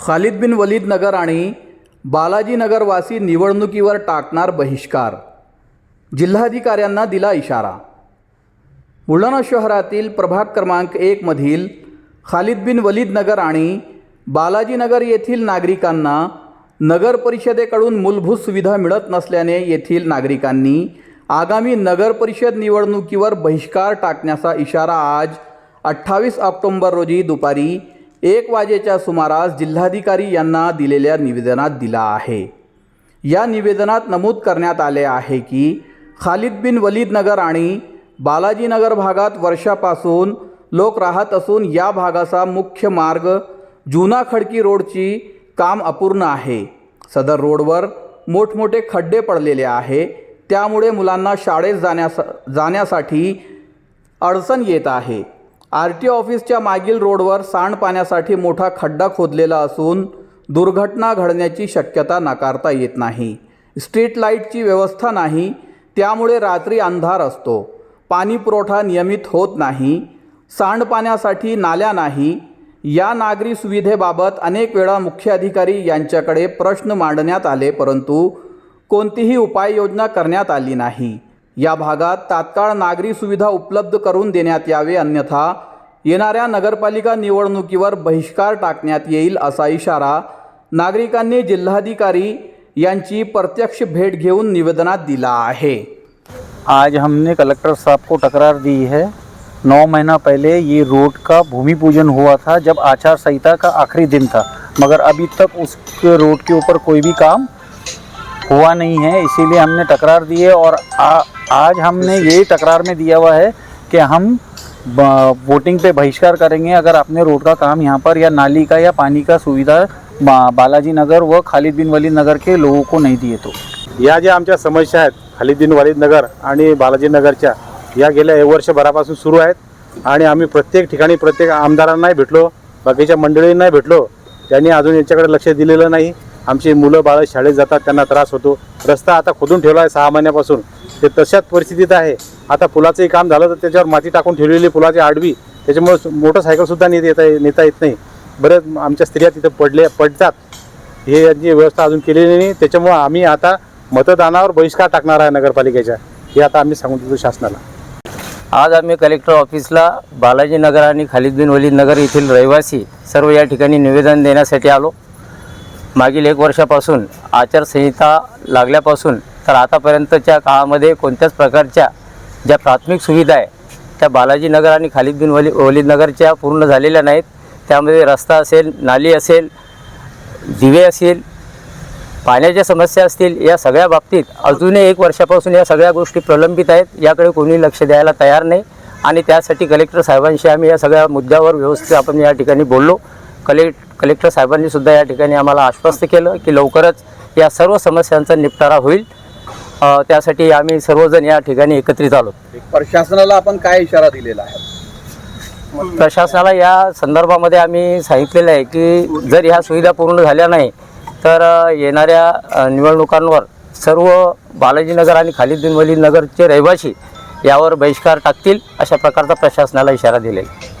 खालिद बिन वलीद नगर आणि बालाजीनगरवासी निवडणुकीवर टाकणार बहिष्कार. जिल्हाधिकाऱ्यांना दिला इशारा. बुलढाणा शहरातील प्रभाग क्रमांक एकमधील खालिद बिन वलीद नगर आणि बालाजीनगर येथील नागरिकांना नगर परिषदेकडून मूलभूत सुविधा मिळत नसल्याने येथील नागरिकांनी आगामी नगर परिषद निवडणुकीवर बहिष्कार टाकण्याचा इशारा आज अठ्ठावीस ऑक्टोंबर रोजी दुपारी एक वाजेच्या सुमारास जिल्हाधिकारी यांना दिलेल्या निवेदनात दिला आहे. या निवेदनात नमूद करण्यात आले आहे की खालिद बिन वलीद नगर आणि बालाजीनगर भागात वर्षापासून लोक राहत असून या भागाचा मुख्य मार्ग जुना खडकी रोडची काम अपूर्ण आहे. सदर रोडवर मोठमोठे खड्डे पडलेले आहे. त्यामुळे मुलांना शाळेत जाण्यास जाण्यासाठी अडचण येत आहे. आर टी ऑफिसच्या मागील रोडवर सांडपाण्यासाठी मोठा खड्डा खोदलेला असून दुर्घटना घडण्याची शक्यता नाकारता येत नाही. स्ट्रीट लाईटची व्यवस्था नाही त्यामुळे रात्री अंधार असतो. पाणीपुरवठा नियमित होत नाही सांडपाण्यासाठी नाल्या नाही. या नागरी सुविधेबाबत अनेक वेळा मुख्य अधिकारी यांच्याकडे प्रश्न मांडण्यात आले परंतु कोणतीही उपाययोजना करण्यात आली नाही. या भागात तात्काळ नागरी सुविधा उपलब्ध करून देण्यात यावे अन्यथा येणाऱ्या नगरपालिका निवडणुकीवर बहिष्कार टाकण्यात येईल असा इशारा नागरिकांनी जिल्हाधिकारी यांची प्रत्यक्ष भेट घेऊन निवेदनात दिला आहे. आज हमने कलेक्टर साहब को तकरार दी है। नौ महीना पहले ये रोड का भूमि पूजन हुआ था जब आचार संहिता का आखिरी दिन था। मगर अभी तक उस रोड के ऊपर कोई भी काम हुआ नहीं है इसीलिए हमने तकरार दी है और आ, आज हमने यही तकरार में दिया हुआ है कि हम वोटिंग पे बहिष्कार करेंगे अगर आपने रोड का काम यहाँ पर या नाली का या पानी का सुविधा बा- बालाजी नगर व खालिद बिन वलीद नगर के लोगों को नहीं दिए तो। या ज्या आमच्या समस्या आहेत खालिद बिन वलीद नगर आणि बालाजी नगरच्या या गेल्या एक वर्षभरापासून सुरू आहेत आणि आम्ही प्रत्येक ठिकाणी प्रत्येक आमदारांनाही भेटलो बाकीच्या मंडळींनाही भेटलो त्यांनी अजून याच्याकडे लक्ष दिलेलं नाही. आमची मुलं बाळं शाळेत जातात त्यांना त्रास होतो. रस्ता आता खोदून ठेवला आहे सहा महिन्यापासून. ते तशाच परिस्थितीत आहे. आता पुलाचंही काम झालं तर त्याच्यावर माती टाकून ठेवलेली पुलाची आडवी. त्याच्यामुळे मोटरसायकलसुद्धा नेत येता नेता येत नाही. बरेच आमच्या स्त्रिया तिथं पडले पडतात. हे यांची व्यवस्था अजून केलेली नाही. त्याच्यामुळं आम्ही आता मतदानावर बहिष्कार टाकणार आहे नगरपालिकेच्या. हे आता आम्ही सांगून देतो शासनाला. आज आम्ही कलेक्टर ऑफिसला बालाजी नगर आणि खालिद्दीन बिन वलीद नगर येथील रहिवासी सर्व या ठिकाणी निवेदन देण्यासाठी आलो. मागील एक वर्षापासून आचारसंहिता लागल्यापासून तर आतापर्यंतच्या काळामध्ये कोणत्याच प्रकारच्या ज्या प्राथमिक सुविधा आहे त्या बालाजीनगर आणि खालिद बिन वली वलीदनगरच्या पूर्ण झालेल्या नाहीत. त्यामध्ये रस्ता असेल नाली असेल दिवे असेल पाण्याच्या समस्या असतील या सगळ्या बाबतीत अजूनही एक वर्षापासून या सगळ्या गोष्टी प्रलंबित आहेत. याकडे कोणी लक्ष द्यायला तयार नाही. आणि त्यासाठी कलेक्टर साहेबांशी आम्ही या सगळ्या मुद्द्यावर व्यवस्थित आपण या ठिकाणी बोललो. कले कलेक्टर साहेबांनी सुद्धा या ठिकाणी आम्हाला आश्वस्त केलं की लवकरच या सर्व समस्यांचा निपटारा होईल. त्यासाठी आम्ही सर्वजण या ठिकाणी एकत्रित आलो. प्रशासनाला आपण काय इशारा दिलेला आहे? प्रशासनाला या संदर्भामध्ये आम्ही सांगितलेलं आहे की जर ह्या सुविधा पूर्ण झाल्या नाही तर येणाऱ्या निवडणुकांवर सर्व बालाजीनगर आणि खालिद बिन वलीद नगरचे रहिवासी यावर बहिष्कार टाकतील अशा प्रकारचा प्रशासनाला इशारा दिलेला आहे.